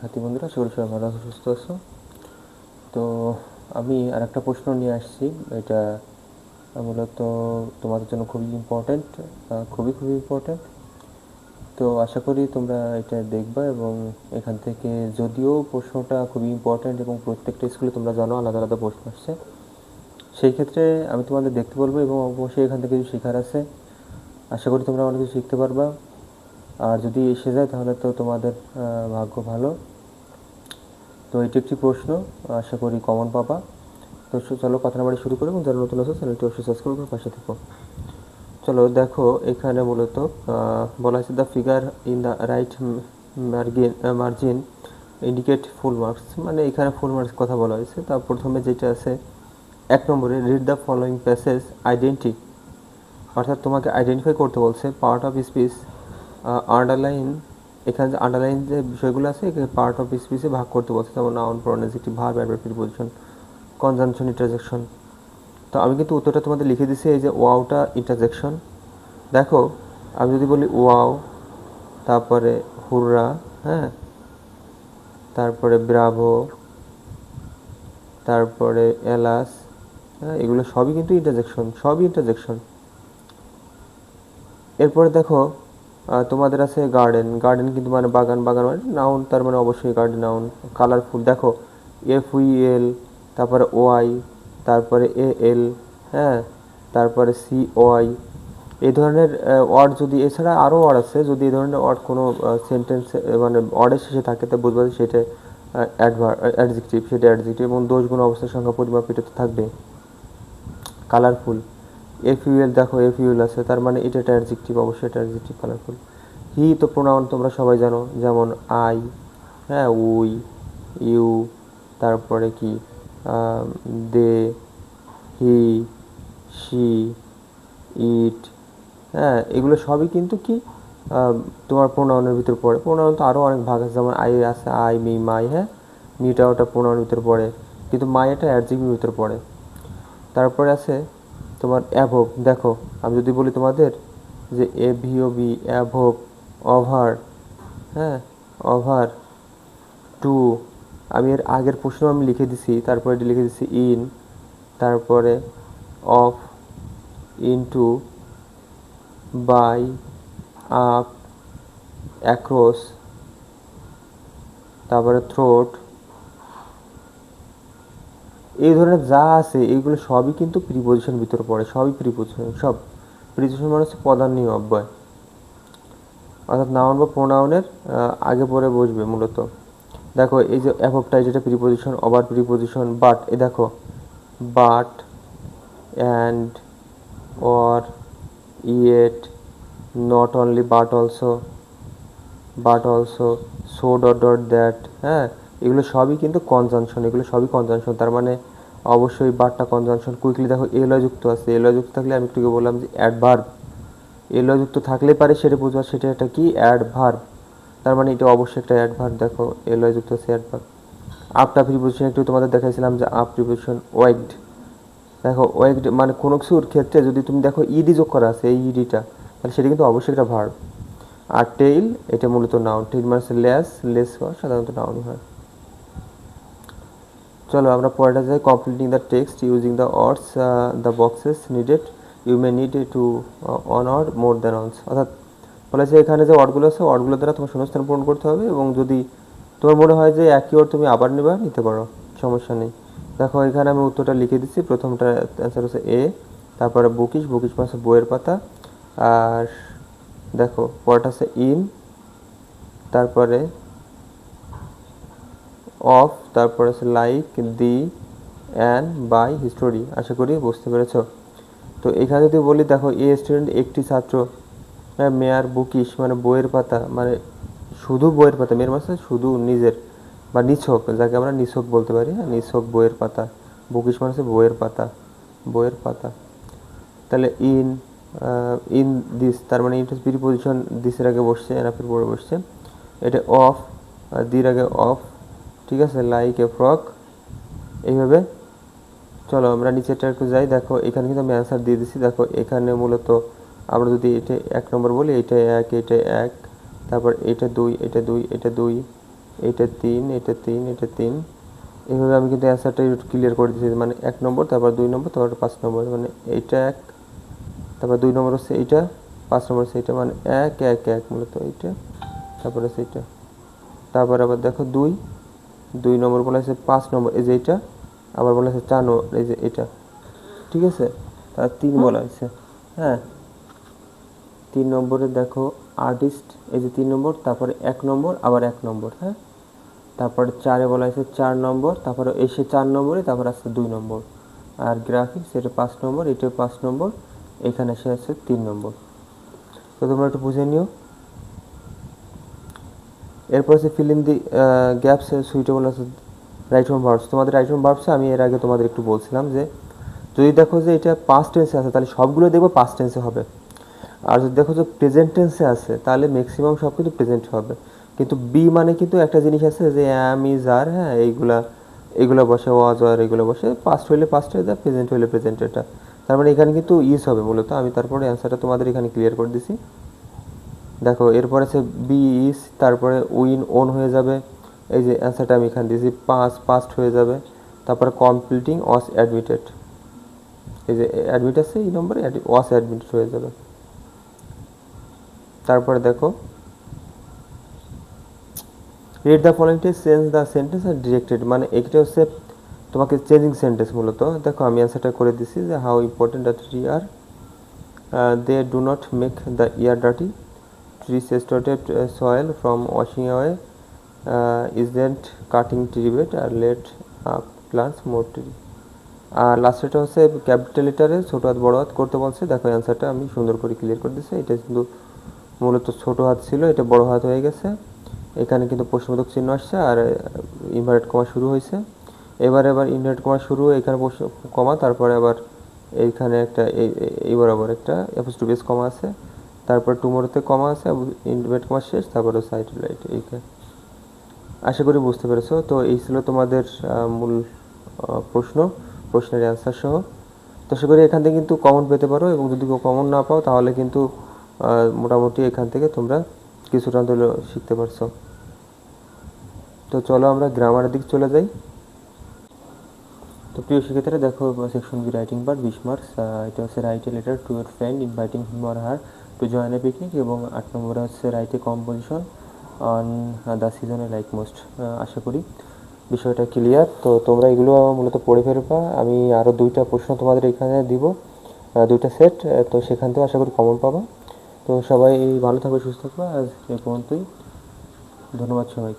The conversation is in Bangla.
শিক্ষার্থী বন্ধুরা করি সবাই ভালো সুস্থ আছো? তো আমি আর একটা প্রশ্ন নিয়ে আসছি। এটা মূলত তোমাদের জন্য খুবই ইম্পর্ট্যান্ট খুবই খুবই ইম্পর্ট্যান্ট তো আশা করি তোমরা এটা দেখবা এবং এখান থেকে যদিও প্রশ্নটা খুবই ইম্পর্ট্যান্ট এবং প্রত্যেকটা স্কুলে তোমরা জানো, আলাদা আলাদা প্রশ্ন আসছে। সেই ক্ষেত্রে আমি তোমাদের দেখতে বলব এবং অবশ্যই এখান থেকে কিছু শেখার আছে। আশা করি তোমরা অনেক কিছু শিখতে পারবা। আর যদি এসে যায়, তাহলে তো তোমাদের ভাগ্য ভালো। তো এটি একটি প্রশ্ন, আশা করি কমন পাবা। তো চলো কথা না বাড়ি শুরু করি এবং যারা নতুন আছে, চ্যানেলটি অবশ্যই সাবস্ক্রাইব করে পাশে থেকো। চলো দেখো, এখানে মূলত বলা হয়েছে the figure in the right margin margin indicate full marks মানে এখানে ফুল মার্কস কথা বলা হয়েছে। তা প্রথমে যেটা আছে, এক নম্বরে রিড দ্য ফলোয়িং প্যাসেজ আইডেন্টি অর্থাৎ তোমাকে আইডেন্টিফাই করতে বলছে পার্ট অফ স্পিচ আন্ডারলাইন এখানে যে আন্ডারলাইন যে বিষয়গুলো আছে এখানে পার্ট অফ স্পিচে ভাগ করতে বলছে, যেমন নাউন প্রনাউন একটি verb adverb preposition conjunction interjection তো আমি কিন্তু উত্তরটা তোমাদের লিখে দিছি, এই যে ওয়াওটা ইন্টারজেকশন দেখো, আমি যদি বলি ওয়াও, তারপরে হুররা হ্যাঁ? তারপরে ব্রাভো, তারপরে এলাস হ্যাঁ? এগুলো সবই কিন্তু ইন্টারজেকশন সবই ইন্টারজেকশন এরপরে দেখো তোমাদের আছে গার্ডেন গার্ডেন কিন্তু মানে বাগান বাগান মানে নাউন তার মানে অবশ্যই গার্ডেন নাউন কালারফুল দেখো এফ উই এল তারপরে ওয়াই তারপরে এ এল হ্যাঁ তারপরে সি ওয়াই এই ধরনের ওয়ার্ড যদি, এছাড়া আরও ওয়ার্ড আছে, যদি এই ধরনের ওয়ার্ড কোনো সেন্টেন্স মানে ওয়ার্ডের শেষে থাকে, তা বুঝবা সেটা অ্যাডভার অ্যাডজেক্টিভ সেটা অ্যাডজেক্টিভ এবং দোষ গুণ অবস্থার সংখ্যা পরিমাপিত থাকবে। কালারফুল এফইউএল দেখো এফইউএল আছে, তার মানে এটা একটা অ্যাডজেক্টিভ অবশ্যই এটা অ্যাডজেক্টিভ কালারফুল হি তো প্রোনাউন তোমরা সবাই জানো, যেমন আই হ্যাঁ উই ইউ তারপরে কি দে হি শি ইট হ্যাঁ এগুলো সবই কিন্তু কি তোমার প্রোনাউনের ভিতর পড়ে। প্রোনাউন তো আরও অনেক ভাগ আছে, যেমন আই আছে আই মি মাই হ্যাঁ মিটা ওটা প্রোনাউনের ভিতর পড়ে, কিন্তু মাই এটা অ্যাডজেক্টিভের ভিতর পড়ে। তারপরে আছে তোমার অ্যাভোভ দেখো, আমি যদি বলি তোমাদের যে এ ভিও বি অ্যাভোভ ওভার হ্যাঁ ওভার টু, আমি এর আগের প্রশ্ন আমি লিখে দিছি, তারপরে লিখে দিছি ইন, তারপরে of into by up across, তারপরে থ্রোট এই ধরনের যা আছে এইগুলো সবই কিন্তু প্রিপোজিশন ভিতরে পড়ে, সবই প্রিপোজিশন সব প্রিপোজিশন মানে হচ্ছে প্রধানীয় অব্যয়। অর্থাৎ নাউন বা প্রোনাউনের আগে পরে বসবে মূলত। দেখো, এই যে অ্যাভবটাই যেটা প্রিপোজিশন ওভার প্রিপোজিশন বাট এ দেখো but and or yet not only but also but also so dot dot that হ্যাঁ? এগুলো সবই কিন্তু কনজাংশন এগুলো সবই কনজাংশন তার মানে অবশ্যই বাটটা কনজাংশন কুইকলি দেখো এলয় যুক্ত আছে। এলয় যুক্ত থাকলে আমি একটু বললাম যে অ্যাডভার্ব এলয় যুক্ত থাকলে পারে সেটা বুঝবা সেটা একটা কি? অ্যাডভার্ব তার মানে এটা অবশ্যই একটা অ্যাডভার্ব দেখো এলয় যুক্ত আছে অ্যাডভার্ব আপটা প্রিপোজিশন একটু তোমাদের দেখাইছিলাম যে আপ প্রিপোজিশন ওয়েগড দেখো ওয়েগড মানে কোনো কিছুর ক্ষেত্রে যদি তুমি দেখো ইডি যোগ করা আছে, এই ইডিটা তাহলে সেটা কিন্তু অবশ্যই একটা ভার্ব আর টেইল এটা মূলত নাউন টেইল মানে লেস লেস সাধারণত নাউনই হয়। চলো আমরা পরেটা যাই completing the text using the words the boxes needed you may need to one or more than ones অর্থাৎ বলেছে এখানে যে ওয়ার্ডগুলো আছে ওয়ার্ডগুলো দ্বারা তোমার শূন্যস্থান পূরণ করতে হবে এবং যদি তোমার মনে হয় যে একই ওয়ার্ড তুমি আবার নেবা, নিতে পারো, সমস্যা নেই। দেখো, এখানে আমি উত্তরটা লিখে দিচ্ছি, প্রথমটা অ্যান্সার হচ্ছে এ তারপরে বুকিশ বুকিশ হচ্ছে বইয়ের পাতা। আর দেখো পরটা আছে ইন তারপরে অফ তারপরে আছে like the and by history আশা করি বুঝতে পেরেছ। তো এখানে যদি বলি, দেখো, এ স্টুডেন্ট একটি ছাত্র হ্যাঁ মেয়ার, বুকিশ মানে বইয়ের পাতা মানে শুধু বইয়ের পাতা, মেয়ের মানে শুধু নিজের, বা নিছক, যাকে আমরা নিছক বলতে পারি হ্যাঁ নিছক বইয়ের পাতা, বুকিশ মানে হচ্ছে বইয়ের পাতা বইয়ের পাতা। তাহলে ইন ইন দিস তার মানে ইন্টারেস্ট প্রিপোজিশন দিসের আগে বসছে, এনাফের পরে বসছে। এটা অফ দির আগে অফ ঠিক আছে লাইক এ ফ্রক এইভাবে। চলো আমরা নিচেরটা একটু যাই। দেখো, এখানে কিন্তু আমি অ্যান্সার দিয়ে দিচ্ছি দেখো, এখানে মূলত আমরা যদি এটা এক নম্বর বলি, এটা এক এটা এক, তারপর এটা দুই এটা দুই এটা দুই, এটা তিন এটা তিন এটা তিন। এইভাবে আমি কিন্তু অ্যান্সারটা ক্লিয়ার করে দিয়েছি মানে এক নম্বর, তারপর দুই নম্বর, তারপর পাঁচ নম্বর। মানে এইটা এক, তারপর দুই নম্বর হচ্ছে এইটা, পাঁচ নম্বর হচ্ছে এইটা। মানে এক এক এক, মূলত এইটা, তারপরে হচ্ছে এইটা। তারপর আবার দেখো দুই দুই নম্বর বলা হয়েছে পাঁচ নম্বর এই যে এইটা আবার বলা হয়েছে চার নম্বর এই যে এটা। ঠিক আছে? তার তিন বলা হয়েছে। হ্যাঁ? তিন নম্বরে দেখো আর্টিস্ট এই যে তিন নম্বর তারপরে এক নম্বর আবার এক নম্বর হ্যাঁ? তারপরে চারে বলা হয়েছে চার নম্বর তারপরে এসে চার নম্বরে তারপর আসছে দুই নম্বর। আর গ্রাফিক্স এটা পাঁচ নম্বর এটা পাঁচ নম্বর এখানে এসে আছে তিন নম্বর। তো তোমরা একটু বুঝে নিও। এরপর আছে fill in the gaps suitable আছে রাইট ফ্রম ভার্বস তোমাদের রাইট ফ্রম ভার্বসে আমি এর আগে তোমাদের একটু বলছিলাম যে, যদি দেখো যে এটা পাস্ট টেন্সে আছে, তাহলে সবগুলো দেখব পাস্ট টেন্সে হবে। আর যদি দেখো যে প্রেজেন্ট টেন্সে আছে, তাহলে ম্যাক্সিমাম সব কিন্তু প্রেজেন্ট হবে। কিন্তু বি মানে কিন্তু একটা জিনিস আছে যে অ্যাম ইজ আর হ্যাঁ এইগুলা এগুলো বসে ওয়াজ আর এগুলো বসে পাস্ট হইলে পাস্ট হয়ে যায় প্রেজেন্ট হইলে প্রেজেন্ট এটা তার মানে এখানে কিন্তু ইজ হবে মূলত। আমি তারপরে অ্যান্সারটা তোমাদের এখানে ক্লিয়ার করে দিছি। দেখো, এরপরে আছে বি ইজ তারপরে উইন ওন হয়ে যাবে। এই যে অ্যান্সারটা আমি এখানে দিয়েছি পাস পাস্ট হয়ে যাবে। তারপরে কমপ্লিটিং ওয়াস অ্যাডমিটেড এই যে অ্যাডমিট আছে এই নম্বরে ওয়াস অ্যাডমিটেড হয়ে যাবে। তারপরে দেখো read the following text change the sentence R directed মানে এটা হচ্ছে তোমাকে চেঞ্জিং সেন্টেন্স মূলত। দেখো, আমি অ্যান্সারটা করে দিছি যে how important the tree are they do not make the air dirty extorted uh, soil from washing away uh, isn't cutting tree bed আর let up plants more tree. আর লাস্টেটা হচ্ছে ক্যাপিটাল লেটারে ছোটো হাত বড় হাত করতে বলছে। দেখো অ্যান্সারটা আমি সুন্দর করে ক্লিয়ার করে দিচ্ছি। এটা কিন্তু মূলত ছোটো হাত ছিল এটা বড় হাত হয়ে গেছে। এখানে কিন্তু প্রশ্নবোধক চিহ্ন আসছে আর ইনভার্টেড কমা শুরু হয়েছে। এবার এবার ইনভার্টেড কমা শুরু এখানে কমা তারপরে আবার এইখানে একটা এই- বরাবর একটা টু বেস কমা আছে। তারপর টুমোরোতে কমা আছে ইনভার্ট কমা শেষ, তারপরে সাইড লাইট এইখানে আশা করি বুঝতে পেরেছ। তো এই ছিল তোমাদের মূল প্রশ্ন, প্রশ্নের অ্যান্সার সহ। তো আশা করি এখান থেকে কিন্তু কমন পেতে পারো এবং যদি কেউ কমন না পাও, তাহলে কিন্তু মোটামুটি এখান থেকে তোমরা কিছুটা অন্তত শিখতে পারছ। তো চলো আমরা গ্রামারের দিক চলে যাই। তো প্রিয় শিক্ষার্থীরা, দেখো সেকশন বি রাইটিং পার্ট বিশ মার্কস এটা হচ্ছে write a letter to your friend inviting him her to join a picnic এবং আট নম্বর হচ্ছে রাইট কম্পোজিশন অন দ্য সিজনে লাইক মোস্ট আশা করি বিষয়টা ক্লিয়ার তো তোমরা এগুলো মূলত পড়ে ফেলবা। আমি আরও দুইটা প্রশ্ন তোমাদের এখানে দিব দুইটা সেট তো সেখান থেকেও আশা করি কমন পাবা। তো সবাই ভালো থাকবে, সুস্থ থাকবে। আজ এ পর্যন্তই। ধন্যবাদ সবাইকে।